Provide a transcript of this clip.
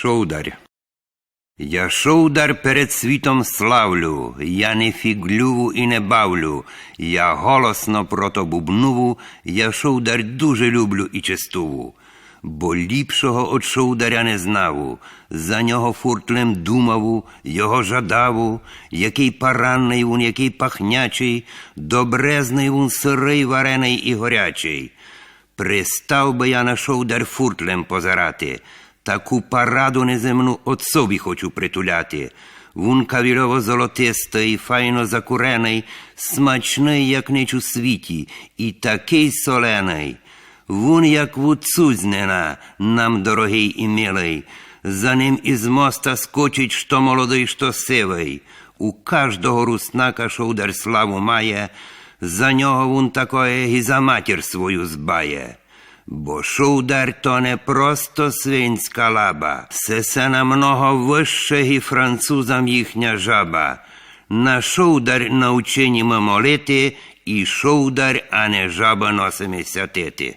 Шовдар. Я шовдар перед світом славлю, я не фіглюву і не бавлю, я голосно протобубнуву, я шовдар дуже люблю і чистуву. Бо ліпшого от шовдаря не знаву, за нього фуртлем думаву, його жадаву, який паранний вун, який пахнячий, добрезний вун сирий, варений і горячий. Пристав би я на шовдар фуртлем позирати, таку параду неземну от собі хочу притуляти. Вун кавірово золотистий, файно закурений, смачний, як нич у світі, і такий солений. Вун, як вуцузнена, нам дорогий і милий, за ним із моста скочить, що молодий, що сивий. У кожного руснака шовдар славу має, за нього вун такое і за матір свою збає. Бо шудар то не просто свинська лаба, се се намного вище і французам їхня жаба. На шудар навчені ми молити, і шудар, а не жаба носимо святити.